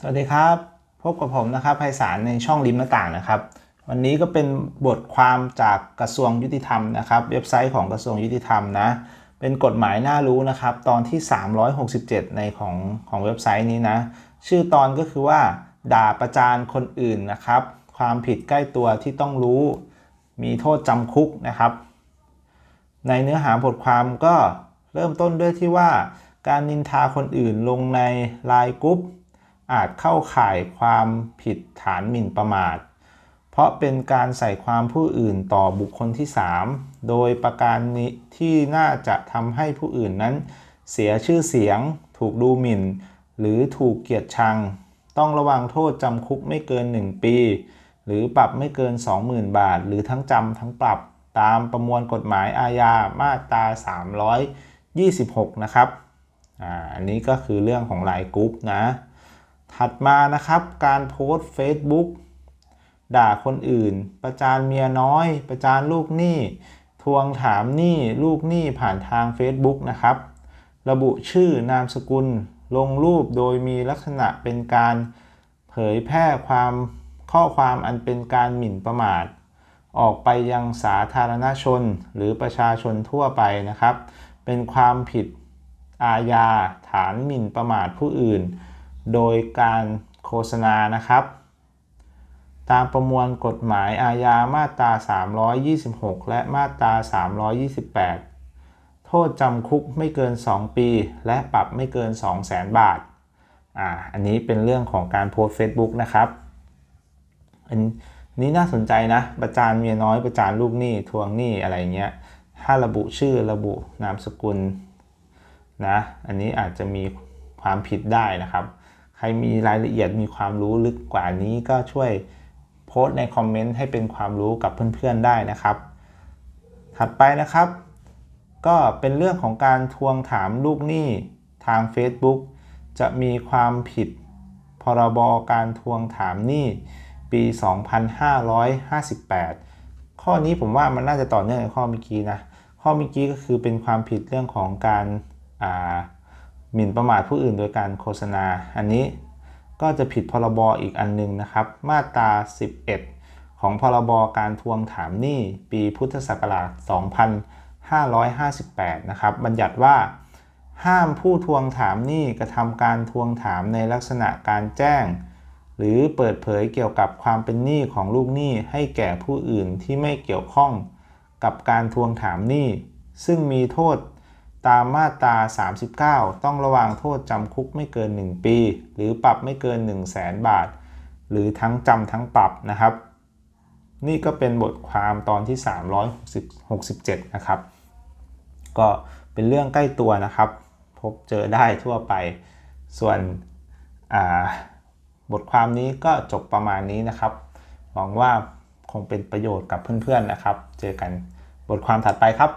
สวัสดีครับ พบกับผมนะครับไพศาลในช่องริมหน้าต่างนะครับ วันนี้ก็เป็นบทความจากกระทรวงยุติธรรมนะครับ เว็บไซต์ของกระทรวงยุติธรรมนะ เป็นกฎหมายน่ารู้นะครับ ตอนที่ 367 ในของของเว็บไซต์นี้นะ ชื่อตอนก็คือว่า ด่าประจานคนอื่นนะครับ ความผิดใกล้ตัวที่ต้องรู้ มีโทษจำคุกนะครับ ในเนื้อหาบทความก็เริ่มต้นด้วยที่ว่า การนินทาคนอื่นลงในไลน์กรุ๊ป อาจเข้าข่ายความผิดฐานหมิ่นประมาท เพราะเป็นการใส่ความผู้อื่นต่อบุคคลที่ 3 โดยประการนี้ที่น่าจะทำให้ผู้อื่นนั้น เสียชื่อเสียง ถูกดูหมิ่น หรือถูกเกียดชัง ต้องระวังโทษจำคุกไม่เกิน 1 ปี หรือปรับไม่เกิน 20,000 บาท หรือทั้งจำทั้งปรับตามประมวลกฎหมายอาญามาตรา 326 นะครับ อ่า อันนี้ก็คือเรื่องของไลน์กรุ๊ปนะ ถัดมานะครับการโพสต์ Facebook ด่าคนอื่น ประจานเมียน้อย ประจานลูกหนี้ ทวงถามหนี้ลูกหนี้ผ่านทาง Facebook นะครับ ระบุชื่อนามสกุล ลงรูปโดยมีลักษณะเป็นการเผยแพร่ความข้อความอันเป็นการหมิ่นประมาท ออกไปยังสาธารณชนหรือประชาชนทั่วไปนะครับ เป็นความผิดอาญาฐานหมิ่นประมาทผู้อื่น โดยการโฆษณานะครับ ตามประมวลกฎหมายอาญามาตรา 326 และมาตรา 328 โทษจำคุกไม่เกิน 2 ปี และปรับไม่เกิน 200,000 บาทอ่าอันนี้เป็นเรื่องของการโพสต์ Facebook นะครับอันนี้น่าสนใจนะ ประจานเมียน้อยประจานลูกหนี้ทวงหนี้อะไรเงี้ย ถ้าระบุชื่อระบุนามสกุลนะ อันนี้อาจจะมีความผิดได้นะครับ ใครมีรายละเอียดมีความรู้ลึกกว่านี้ก็ช่วยโพสต์ในคอมเมนต์ให้เป็นความรู้กับเพื่อนๆได้นะครับ ถัดไปนะครับ ก็เป็นเรื่องของการทวงถามลูกหนี้ทาง Facebook จะมีความผิดพรบการทวงถามหนี้ปี 2558 ข้อนี้ผมว่ามันน่าจะต่อเนื่องกับข้อเมื่อกี้นะ ข้อเมื่อกี้ก็คือเป็นความผิดเรื่องของการอ่า หมิ่นประมาทผู้อื่นโดยการโฆษณา อันนี้ก็จะผิดพรบอีกอันนึงนะครับ มาตรา 11 ของพรบการทวงถามหนี้ปีพุทธศักราช 2558 นะครับ บัญญัติว่า ห้ามผู้ทวงถามหนี้กระทำการทวงถามในลักษณะการแจ้ง หรือเปิดเผยเกี่ยวกับความเป็นหนี้ของลูกหนี้ให้แก่ผู้อื่นที่ไม่เกี่ยวข้องกับการทวงถามหนี้ซึ่งมีโทษ ตามมาตรา 39 ต้องระวางโทษจำคุกไม่เกิน 1 ปี หรือปรับไม่เกิน 1 0 0 0 0แสนบาท หรือทั้งจำทั้งปรับนะครับ นี่ก็เป็นบทความตอนที่ 367 นะครับ ก็เป็นเรื่องใกล้ตัวนะครับ พบเจอได้ทั่วไป ส่วนบทความนี้ก็จบประมาณนี้นะครับ หวังว่าคงเป็นประโยชน์กับเพื่อนๆนะครับ เจอกันบทความถัดไปครับ